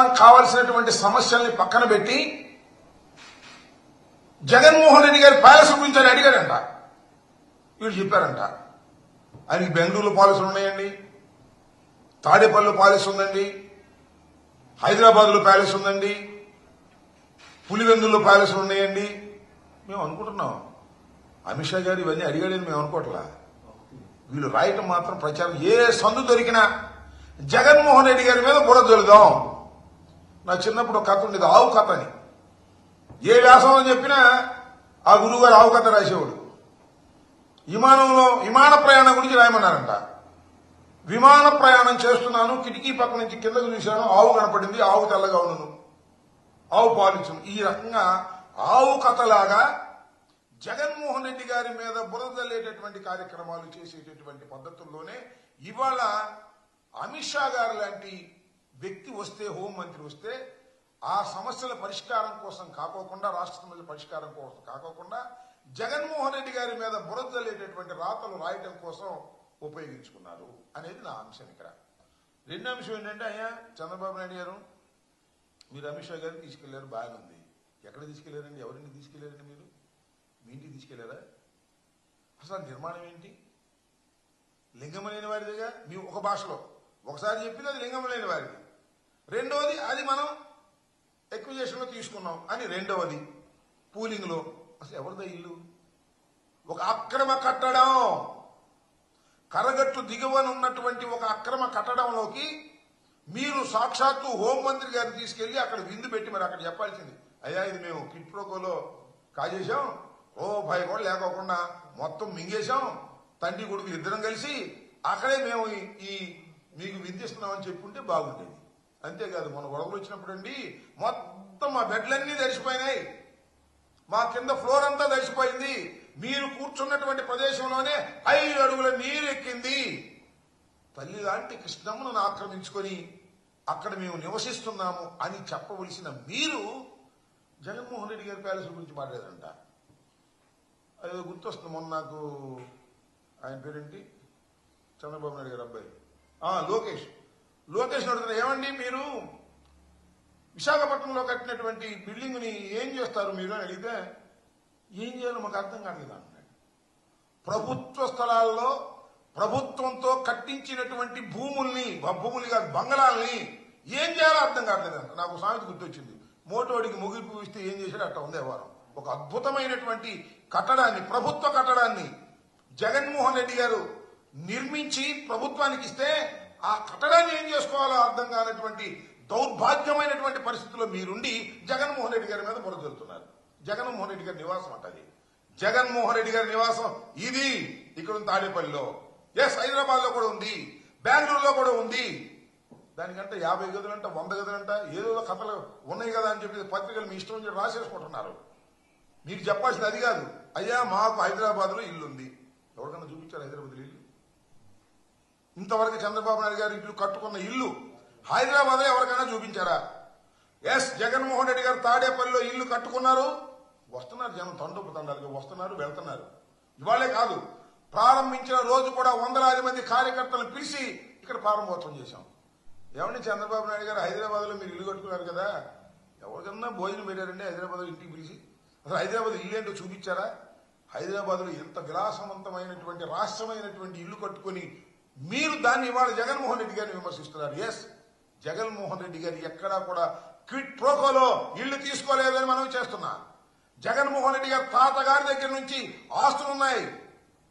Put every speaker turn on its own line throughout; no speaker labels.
పరిష్కారం కావలసినటువంటి సమస్యల్ని పక్కన పెట్టి జగన్మోహన్ రెడ్డి గారి ప్యాలెస్ గురించి ఆయన అడిగాడంట. వీళ్ళు చెప్పారంట. ఆయనకి బెంగళూరులో పాలసీలు ఉన్నాయండి. తాడేపల్లిలో పాలసీ ఉందండి. హైదరాబాద్లో ప్యాలెస్ ఉందండి. పులివెందుల్లో ప్యాలెస్లు ఉన్నాయండి. మేము అనుకుంటున్నాం. అమిత్ షా గారు ఇవన్నీ అడిగాడని మేము అనుకోవట్లా. వీళ్ళు రాయటం మాత్రం ప్రచారం ఏ సందు దొరికినా జగన్మోహన్ రెడ్డి గారి మీద కూడా జల్లుదాం. నా చిన్నప్పుడు ఒక కథ ఉండేది ఆవు కథ అని. ఏ వ్యాసంలో చెప్పినా ఆ గురువు గారు ఆవు కథ రాసేవాడు. విమానంలో విమాన ప్రయాణం గురించి రాయమన్నారంట. విమాన ప్రయాణం చేస్తున్నాను కిటికీ పక్క నుంచి కిందకు చూశాను ఆవు కనపడింది ఆవు తెల్లగా ఉన్నాను. ఆవు పాలించు ఈ రకంగా ఆవు కథలాగా జగన్మోహన్ రెడ్డి గారి మీద బురద జల్లేటటువంటి కార్యక్రమాలు చేసేటటువంటి పద్ధతుల్లోనే ఇవాళ అమిత్ షా గారు లాంటి వ్యక్తి వస్తే హోంమంత్రి వస్తే ఆ సమస్యల పరిష్కారం కోసం కాకోకుండా రాష్ట్ర సమస్యల పరిష్కారం కోసం కాకోకుండా జగన్మోహన్ రెడ్డి గారి మీద బురదలేటటువంటి రాతలు రాయటం కోసం ఉపయోగించుకున్నారు అనేది నా అంశం ఇక్కడ. రెండో అంశం ఏంటంటే అయ్యా చంద్రబాబు నాయుడు గారు మీరు అమిత్ షా గారిని తీసుకెళ్ళారు బాగానే ఉంది. ఎక్కడ తీసుకెళ్ళారండి? ఎవరిని తీసుకెళ్ళారండి మీరు? మీ ఇంటికి తీసుకెళ్ళారా? అసలు నిర్మాణం ఏంటి? లింగం లేని వారిదిగా? మీ ఒక భాషలో. ఒకసారి చెప్పింది అది లింగం లేని వారిది. రెండవది అది మనం ఎక్విజేషన్లో తీసుకున్నాం. అని రెండవది పూలింగ్లో అసలు ఎవరిదో ఇల్లు? ఒక అక్రమ కట్టడం. కరగట్లు దిగువన ఉన్నటువంటి ఒక అక్రమ కట్టడంలోకి మీరు సాక్షాత్తు హోంమంత్రి గారిని తీసుకెళ్ళి అక్కడ విందు పెట్టి మరి అక్కడ చెప్పాల్సింది. అయ్యా ఇది మేము కిట్ ప్రోకోలో కాజేశాం. ఓ భయ కూడా లేకోకుండా మొత్తం మింగేశాం. తండ్రి కొడుకు ఇద్దరం కలిసి అక్కడే మేము ఈ- ఈ మీకు విందిస్తున్నామని చెప్పుంటే బాగుండేది. అంతేకాదు మన గొడవలు వచ్చినప్పుడు అండి మొత్తం మా బెడ్లన్నీ తడిసిపోయినాయి. మా కింద ఫ్లోర్ అంతా తడిసిపోయింది. మీరు కూర్చున్నటువంటి ప్రదేశంలోనే ఐదు అడుగుల నీరు ఎక్కింది. తల్లి లాంటి కృష్ణమ్మను ఆక్రమించుకొని అక్కడ మేము నివసిస్తున్నాము అని చెప్పవలసిన మీరు జగన్మోహన్ రెడ్డి గారి ప్యాలెస్ గురించి మాట్లాడారంట. అది గుర్తొస్తుంది మొన్న నాకు ఆయన పేరేంటి? చంద్రబాబు నాయుడు గారు అబ్బాయి. లోకేష్. లోకేష్ అడుగుతున్నా ఏమండి మీరు విశాఖపట్నంలో కట్టినటువంటి బిల్డింగ్ని ఏం చేస్తారు మీరు? అని అడిగితే ఏం చేయాలో మాకు అర్థం కాలేదు అన్నాడు ప్రభుత్వ స్థలాల్లో ప్రభుత్వంతో కట్టించినటువంటి భూముల్ని భూములు కాదు బంగళాల్ని ఏం చేయాలో అర్థం కావట్లేదంట నాకు సామెత గుర్తొచ్చింది. మోటోడికి ముగింపు ఇస్తే ఏం చేశాడు అట్ట ఉంది వారం ఒక అద్భుతమైనటువంటి కట్టడాన్ని ప్రభుత్వ కట్టడాన్ని జగన్మోహన్ రెడ్డి గారు నిర్మించి ప్రభుత్వానికి ఇస్తే ఆ కట్టడాన్ని ఏం చేసుకోవాలో అర్థం కానటువంటి దౌర్భాగ్యమైనటువంటి పరిస్థితుల్లో మీరుండి జగన్మోహన్ రెడ్డి గారి మీద బురదలుతున్నారు జగన్మోహన్ రెడ్డి గారి నివాసం అంటది జగన్మోహన్ రెడ్డి గారి నివాసం ఇది ఇక్కడ ఉంది తాడేపల్లిలో. ఎస్ హైదరాబాద్లో కూడా ఉంది. బెంగళూరులో కూడా ఉంది. దానికంటే యాభై గదులంట వంద గదులంట ఏదో కథలు ఉన్నాయి కదా అని చెప్పి పత్రికలు మీ ఇష్టం వచ్చి రాసేసుకుంటున్నారు. మీరు చెప్పాల్సింది అది కాదు. అయ్యా మాకు హైదరాబాద్లో ఇల్లు ఉంది ఎవరికన్నా చూపించారు హైదరాబాద్ ఇల్లు? ఇంతవరకు చంద్రబాబు నాయుడు గారు ఇల్లు కట్టుకున్న ఇల్లు హైదరాబాద్లో ఎవరికైనా చూపించారా? ఎస్ జగన్మోహన్ రెడ్డి గారు తాడేపల్లిలో ఇల్లు కట్టుకున్నారు. వస్తున్నారు జనం తండోపు తండాలుగా వస్తున్నారు వెళ్తున్నారు. ఇవాళే కాదు ప్రారంభించిన రోజు కూడా వందలాది మంది కార్యకర్తలను పిలిచి ఇక్కడ ప్రారంభోత్సవం చేశాం. ఏమండి చంద్రబాబు నాయుడు గారు హైదరాబాద్లో మీరు ఇల్లు కట్టుకున్నారు కదా? ఎవరికన్నా భోజనం పెట్టారండి హైదరాబాద్లో ఇంటికి పిలిచి? అసలు హైదరాబాద్ ఇల్లు ఏంటో చూపించారా? హైదరాబాద్లో ఎంత విలాసవంతమైనటువంటి రాష్ట్రమైనటువంటి ఇల్లు కట్టుకొని మీరు దాన్ని ఇవాళ జగన్మోహన్ రెడ్డి గారిని విమర్శిస్తున్నారు. ఎస్ జగన్మోహన్ రెడ్డి గారు ఎక్కడా కూడా క్విట్ ప్రోకోలో ఇల్లు తీసుకోలేదని మనం చేస్తున్నా. జగన్మోహన్ రెడ్డి గారు తాతగారి దగ్గర నుంచి ఆస్తులు ఉన్నాయి.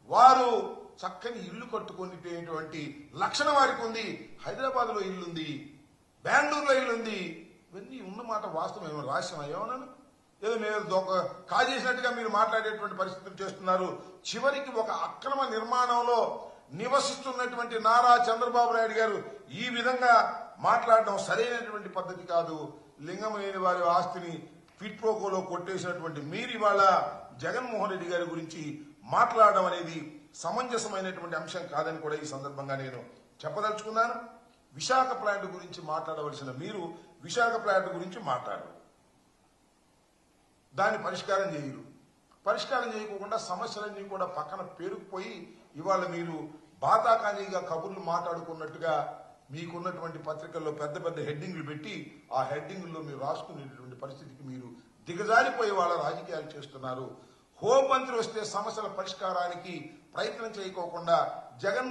వారు చక్కని ఇల్లు కట్టుకునేటువంటి లక్షణం వారికి ఉంది. హైదరాబాద్లో ఇల్లుంది బెంగళూరులో ఇల్లుంది ఇవన్నీ ఉన్నమాట వాస్తవం. ఏమో రాష్ట్రం ఏమన్నాను? ఏదో మేము కాజేసినట్టుగా మీరు మాట్లాడేటువంటి పరిస్థితులు చేస్తున్నారు. చివరికి ఒక అక్రమ నిర్మాణంలో నివసిస్తున్నటువంటి నారా చంద్రబాబు నాయుడు గారు ఈ విధంగా మాట్లాడడం సరైనటువంటి పద్ధతి కాదు. లింగం లేని వారి ఆస్తిని ఫిట్పోకోలో కొట్టేసినటువంటి మీరు ఇవాళ జగన్మోహన్ రెడ్డి గారి గురించి మాట్లాడడం అనేది సమంజసమైనటువంటి అంశం కాదని కూడా ఈ సందర్భంగా నేను చెప్పదలుచుకున్నాను. విశాఖ ప్లాంట్ గురించి మాట్లాడవలసిన మీరు విశాఖ ప్లాంట్ గురించి మాట్లాడరు. దాన్ని పరిష్కారం చేయరు. పరిష్కారం చేయకుండా సమస్యలన్నీ కూడా పక్కన పేరుకుపోయి ఇవాళ మీరు బాతాకానీగా కబుర్లు మాట్లాడుకున్నట్టుగా మీకున్నటువంటి పత్రికల్లో పెద్ద పెద్ద హెడ్డింగ్లు పెట్టి ఆ హెడ్డింగ్లో మీరు రాసుకునేటువంటి పరిస్థితికి మీరు దిగజారిపోయే వాళ్ళ రాజకీయాలు చేస్తున్నారు. హోంమంత్రి వస్తే సమస్యల పరిష్కారానికి ప్రయత్నం చేయకోకుండా జగన్